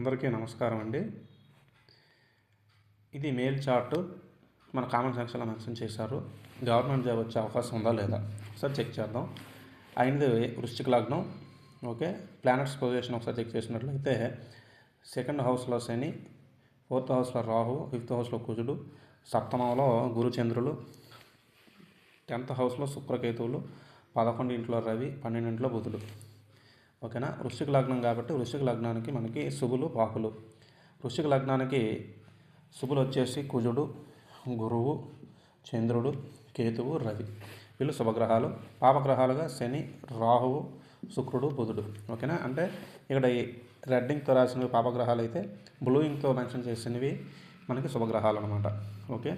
అందరికీ నమస్కారం అండి. ఇది మెయిల్ చార్ట్. మన కామెంట్ సెక్షన్లో మెన్షన్ చేశారు. గవర్నమెంట్ జాబ్ వచ్చే అవకాశం ఉందా లేదా? ఒకసారి చెక్ చేద్దాం. అయినది వృశ్చిక లగ్నం. ఓకే? ప్లానెట్స్ పొజిషన్ ఒకసారి చెక్ చేసినట్లయితే సెకండ్ హౌస్లో శని ఫోర్త్ హౌస్లో రాహు ఫిఫ్త్ హౌస్లో కుజుడు సప్తమంలో గురుచంద్రులు టెన్త్ హౌస్లో శుక్రకేతువులు పదకొండు ఇంట్లో రవి పన్నెండింట్లో బుధుడు. ఓకేనా? వృశ్చిక లగ్నం కాబట్టి వృశ్చిక లగ్నానికి మనకి శుభులు పాకులు వృశ్చిక లగ్నానికి శుభులు వచ్చేసి కుజుడు గురువు చంద్రుడు కేతువు రవి. వీళ్ళు శుభగ్రహాలు. పాపగ్రహాలుగా శని రాహువు శుక్రుడు బుధుడు. ఓకేనా? అంటే ఇక్కడ ఈ రెడ్ ఇంక్తో రాసినవి పాపగ్రహాలు అయితే బ్లూ ఇంక్తో మెన్షన్ చేసినవి మనకి శుభగ్రహాలు అనమాట ఓకే?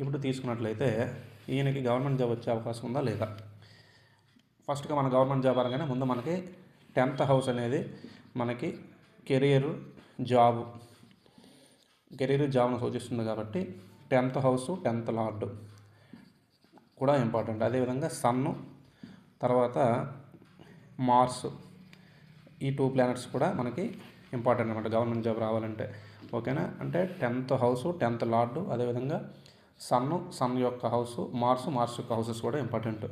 ఇప్పుడు తీసుకున్నట్లయితే ఈయనకి గవర్నమెంట్ జాబ్ వచ్చే అవకాశం ఉందా లేదా? ఫస్ట్గా మన గవర్నమెంట్ జాబ్ అనగానే ముందు మనకి టెన్త్ హౌస్ అనేది మనకి కెరియర్ జాబ్. కెరీర్ జాబ్ను సూచిస్తుంది కాబట్టి టెన్త్ హౌస్ టెన్త్ లార్డ్ కూడా ఇంపార్టెంట్. అదేవిధంగా సన్ను తర్వాత మార్స్ ఈ టూ ప్లానెట్స్ కూడా మనకి ఇంపార్టెంట్ అనమాట గవర్నమెంట్ జాబ్ రావాలంటే. ఓకేనా? అంటే టెన్త్ హౌస్ టెన్త్ లార్డు అదేవిధంగా సన్ను సన్ యొక్క హౌస్ మార్స్ మార్స్ యొక్క హౌసెస్ కూడా ఇంపార్టెంట్.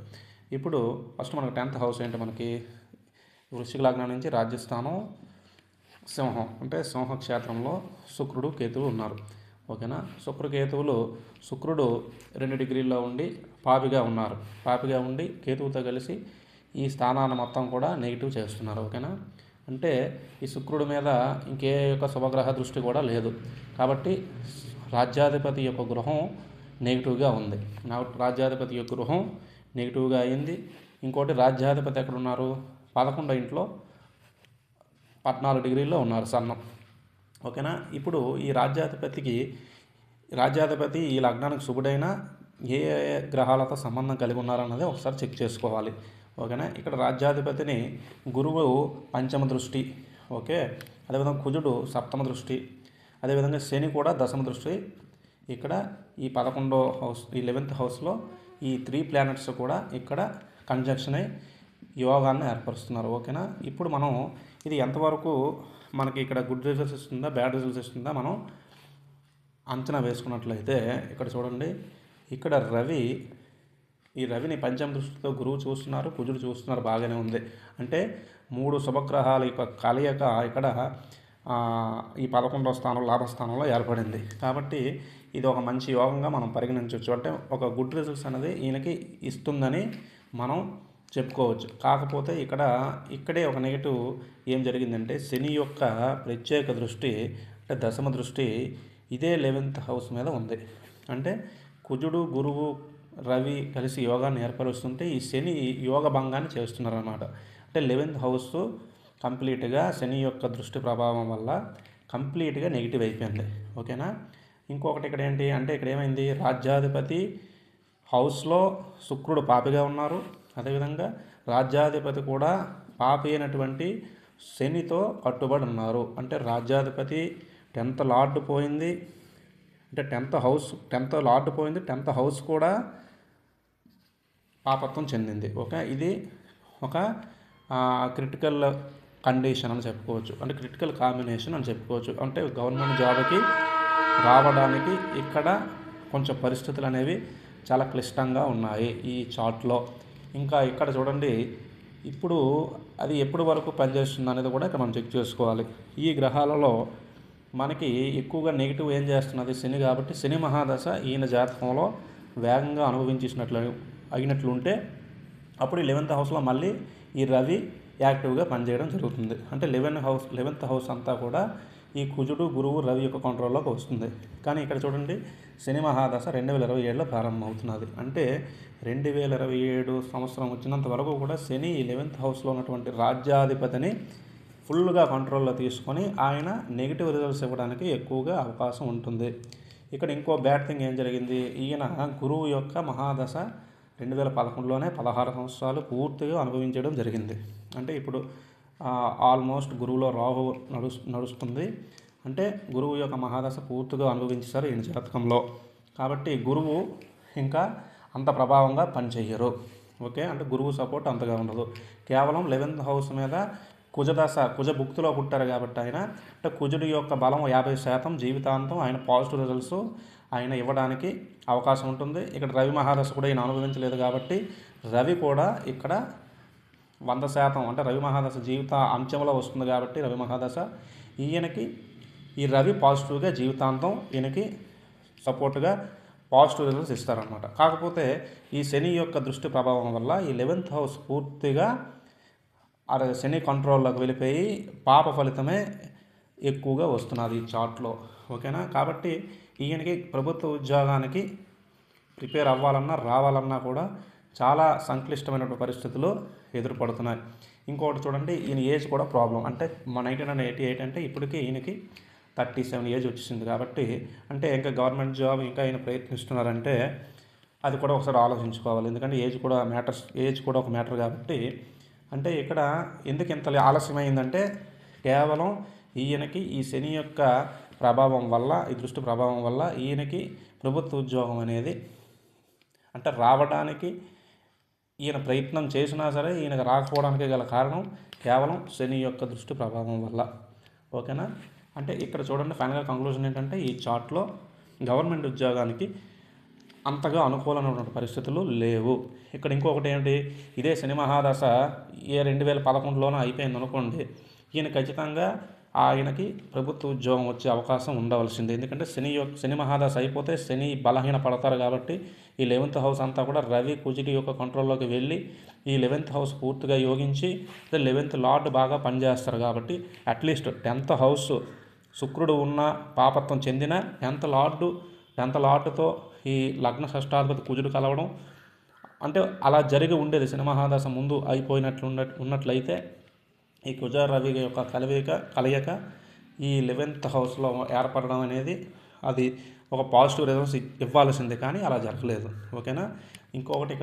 ఇప్పుడు ఫస్ట్ మనకు టెన్త్ హౌస్ ఏంటి మనకి? వృశ్చిక లగ్నం నుంచి రాజస్థానం సింహం అంటే సింహ క్షేత్రంలో శుక్రుడు కేతువు ఉన్నారు. ఓకేనా? శుక్రకేతువులు శుక్రుడు రెండు డిగ్రీల్లో ఉండి పాపిగా ఉన్నారు. పాపిగా ఉండి కేతువుతో కలిసి ఈ స్థానాన్ని మొత్తం కూడా నెగిటివ్ చేస్తున్నారు. ఓకేనా? అంటే ఈ శుక్రుడి మీద ఇంకే యొక్క శుభగ్రహ దృష్టి కూడా లేదు. కాబట్టి రాజ్యాధిపతి యొక్క గృహం నెగిటివ్గా ఉంది. రాజ్యాధిపతి యొక్క గృహం నెగిటివ్గా అయింది. ఇంకోటి రాజ్యాధిపతి ఎక్కడ ఉన్నారు? పదకొండో ఇంట్లో పద్నాలుగు డిగ్రీల్లో ఉన్నారు సన్నం. ఓకేనా? ఇప్పుడు ఈ రాజ్యాధిపతికి రాజ్యాధిపతి ఈ లగ్నానికి శుభుడైన ఏ ఏ గ్రహాలతో సంబంధం కలిగి ఉన్నారన్నది ఒకసారి చెక్ చేసుకోవాలి. ఓకేనా? ఇక్కడ రాజ్యాధిపతిని గురువు పంచమ దృష్టి ఓకే? అదేవిధంగా కుజుడు సప్తమ దృష్టి అదేవిధంగా శని కూడా దశమ దృష్టి. ఇక్కడ ఈ పదకొండో హౌస్ ఈ లెవెన్త్ హౌస్లో ఈ త్రీ ప్లానెట్స్ కూడా ఇక్కడ కంజక్షన్ అయి యోగాన్ని ఏర్పరుస్తున్నారు ఓకేనా? ఇప్పుడు మనం ఇది ఎంతవరకు మనకి ఇక్కడ గుడ్ రిజల్ట్స్ ఇస్తుందా బ్యాడ్ రిజల్ట్స్ ఇస్తుందా మనం అంచనా వేసుకున్నట్లయితే ఇక్కడ చూడండి ఇక్కడ రవి ఈ రవిని పంచమ దృష్టితో గురువు చూస్తున్నారు కుజుడు చూస్తున్నారు బాగానే ఉంది. అంటే మూడు శుభగ్రహాల యొక్క కలయిక ఇక్కడ ఈ పదకొండవ స్థానం లాభస్థానంలో ఏర్పడింది. కాబట్టి ఇది ఒక మంచి యోగంగా మనం పరిగణించవచ్చు. అంటే ఒక గుడ్ రిజల్ట్స్ అనేది ఈయనకి ఇస్తుందని మనం చెప్పుకోవచ్చు. కాకపోతే ఇక్కడ ఇక్కడే ఒక నెగిటివ్ ఏం జరిగిందంటే శని యొక్క ప్రత్యేక దృష్టి అంటే దశమ దృష్టి ఇదే లెవెన్త్ హౌస్ మీద ఉంది. అంటే కుజుడు గురువు రవి కలిసి యోగాన్ని ఏర్పరుస్తుంటే ఈ శని యోగ భంగాన్ని చేస్తున్నారన్నమాట. అంటే లెవెన్త్ హౌస్ కంప్లీట్గా శని యొక్క దృష్టి ప్రభావం వల్ల కంప్లీట్గా నెగిటివ్ అయిపోయింది. ఓకేనా? ఇంకొకటి ఇక్కడ ఏంటి అంటే ఇక్కడ ఏమైంది? రాజ్యాధిపతి హౌస్లో శుక్రుడు పాపిగా ఉన్నారు. అదేవిధంగా రాజ్యాధిపతి కూడా పాపి అయినటువంటి శనితో కట్టుబడి ఉన్నారు అంటే రాజ్యాధిపతి టెన్త్ లార్డ్ పోయింది. అంటే టెన్త్ హౌస్ టెన్త్ లార్డ్ పోయింది. టెన్త్ హౌస్ కూడా పాపత్వం చెందింది. ఓకే? ఇది ఒక క్రిటికల్ కండిషన్ అని చెప్పుకోవచ్చు. అంటే క్రిటికల్ కాంబినేషన్ అని చెప్పుకోవచ్చు. అంటే గవర్నమెంట్ జాబ్కి రావడానికి ఇక్కడ కొంచెం పరిస్థితులు అనేవి చాలా క్లిష్టంగా ఉన్నాయి ఈ చార్ట్లో. ఇంకా ఇక్కడ చూడండి ఇప్పుడు అది ఎప్పటి వరకు పనిచేస్తుంది అనేది కూడా ఇక్కడ మనం చెక్ చేసుకోవాలి. ఈ గ్రహాలలో మనకి ఎక్కువగా నెగిటివ్ ఏం చేస్తున్నది? శని కాబట్టి శని మహాదశ ఈయన జాతకంలో వేగంగా అనుభవించేసినట్లు అయినట్లుంటే అప్పుడు ఈ లెవెన్త్ హౌస్లో మళ్ళీ ఈ రవి యాక్టివ్గా పనిచేయడం జరుగుతుంది. అంటే లెవెన్ హౌస్ లెవెన్త్ హౌస్ అంతా కూడా ఈ కుజుడు గురువు రవి యొక్క కంట్రోల్లోకి వస్తుంది. కానీ ఇక్కడ చూడండి శని మహాదశ రెండు వేల ఇరవై ఏడులో ప్రారంభమవుతున్నది. అంటే రెండు వేల ఇరవై ఏడు సంవత్సరం వచ్చినంత వరకు కూడా శని లెవెన్త్ హౌస్లో ఉన్నటువంటి రాజ్యాధిపతిని ఫుల్గా కంట్రోల్లో తీసుకొని ఆయన నెగిటివ్ రిజల్ట్స్ ఇవ్వడానికి ఎక్కువగా అవకాశం ఉంటుంది. ఇక్కడ ఇంకో బ్యాడ్ థింగ్ ఏం జరిగింది? ఈయన గురువు యొక్క మహాదశ రెండు వేల పదకొండులోనే పదహారు సంవత్సరాలు పూర్తిగా అనుభవించడం జరిగింది. అంటే ఇప్పుడు ఆల్మోస్ట్ గురువులో రాహు నడు నడుస్తుంది. అంటే గురువు యొక్క మహాదశ పూర్తిగా అనుభవించారు ఈయన జాతకంలో. కాబట్టి గురువు ఇంకా అంత ప్రభావంగా పనిచేయరు. ఓకే? అంటే గురువు సపోర్ట్ అంతగా ఉండదు. కేవలం లెవెన్త్ హౌస్ మీద కుజదశ కుజ భుక్తిలో పుట్టారు కాబట్టి ఆయన. అంటే కుజుడి యొక్క బలం యాభై శాతం జీవితాంతం ఆయన పాజిటివ్ రిజల్ట్స్ ఆయన ఇవ్వడానికి అవకాశం ఉంటుంది. ఇక్కడ రవి మహాదశ కూడా ఈయన అనుభవించలేదు కాబట్టి రవి కూడా ఇక్కడ వంద శాతం అంటే రవి మహాదశ జీవిత అంశంలో వస్తుంది కాబట్టి రవి మహాదశ ఈయనకి ఈ రవి పాజిటివ్గా జీవితాంతం ఈయనకి సపోర్ట్గా పాజిటివ్ రిజల్ట్స్ ఇస్తారనమాట కాకపోతే ఈ శని యొక్క దృష్టి ప్రభావం వల్ల ఈ లెవెన్త్ హౌస్ పూర్తిగా అరే శని కంట్రోల్లోకి వెళ్ళిపోయి పాప ఫలితమే ఎక్కువగా వస్తున్నది ఈ చార్ట్లో. ఓకేనా? కాబట్టి ఈయనకి ప్రభుత్వ ఉద్యోగానికి ప్రిపేర్ అవ్వాలన్నా రావాలన్నా కూడా చాలా సంక్లిష్టమైనటువంటి పరిస్థితులు ఎదురుపడుతున్నాయి. ఇంకొకటి చూడండి ఈయన ఏజ్ కూడా ప్రాబ్లం అంటే మన నైన్టీన్ హండ్రెడ్ ఎయిటీ ఎయిట్ అంటే ఇప్పటికీ ఈయనకి థర్టీ సెవెన్ ఏజ్ వచ్చేసింది కాబట్టి అంటే ఇంకా గవర్నమెంట్ జాబ్ ఇంకా ఆయన ప్రయత్నిస్తున్నారంటే అది కూడా ఒకసారి ఆలోచించుకోవాలి. ఎందుకంటే ఏజ్ కూడా మ్యాటర్స్ ఏజ్ కూడా ఒక మ్యాటర్ కాబట్టి అంటే ఇక్కడ ఎందుకు ఇంత ఆలస్యమైందంటే కేవలం ఈయనకి ఈ శని యొక్క ప్రభావం వల్ల ఈ దృష్టి ప్రభావం వల్ల ఈయనకి ప్రభుత్వ ఉద్యోగం అనేది అంటే రావడానికి ఈయన ప్రయత్నం చేసినా సరే ఈయనకు రాకపోవడానికి గల కారణం కేవలం శని యొక్క దృష్టి ప్రభావం వల్ల. ఓకేనా? అంటే ఇక్కడ చూడండి ఫైనల్గా కంక్లూజన్ ఏంటంటే ఈ చార్ట్లో గవర్నమెంట్ ఉద్యోగానికి అంతగా అనుకూలమైనటువంటి పరిస్థితులు లేవు. ఇక్కడ ఇంకొకటి ఏంటి? ఇదే శని మహాదశ ఏ రెండు వేల పదకొండులోనూ అయిపోయింది అనుకోండి ఈయన ఖచ్చితంగా ఆయనకి ప్రభుత్వ ఉద్యోగం వచ్చే అవకాశం ఉండవలసింది. ఎందుకంటే శని యొక్క శని మహాదశ అయిపోతే శని బలహీన పడతారు కాబట్టి ఈ లెవెన్త్ హౌస్ అంతా కూడా రవి కుజిటి యొక్క కంట్రోల్లోకి వెళ్ళి ఈ లెవెన్త్ హౌస్ పూర్తిగా యోగించి లెవెంత్ లార్డ్ బాగా పనిచేస్తారు కాబట్టి అట్లీస్ట్ టెన్త్ హౌస్ శుక్రుడు ఉన్న పాపత్వం చెందిన టెన్త్ లార్డు టెన్త్ లార్డుతో ఈ లగ్న షష్టాధిపతి కుజుడు కలవడం అంటే అలా జరిగి ఉండేది. సినిమహాదశ ముందు అయిపోయినట్లు ఉన్నట్లయితే ఈ కుజ రవి యొక్క కలయిక కలయిక ఈ లెవెన్త్ హౌస్లో ఏర్పడడం అనేది అది ఒక పాజిటివ్ రిజల్ట్స్ ఇవ్వాల్సింది కానీ అలా జరగలేదు. ఓకేనా? ఇంకొకటి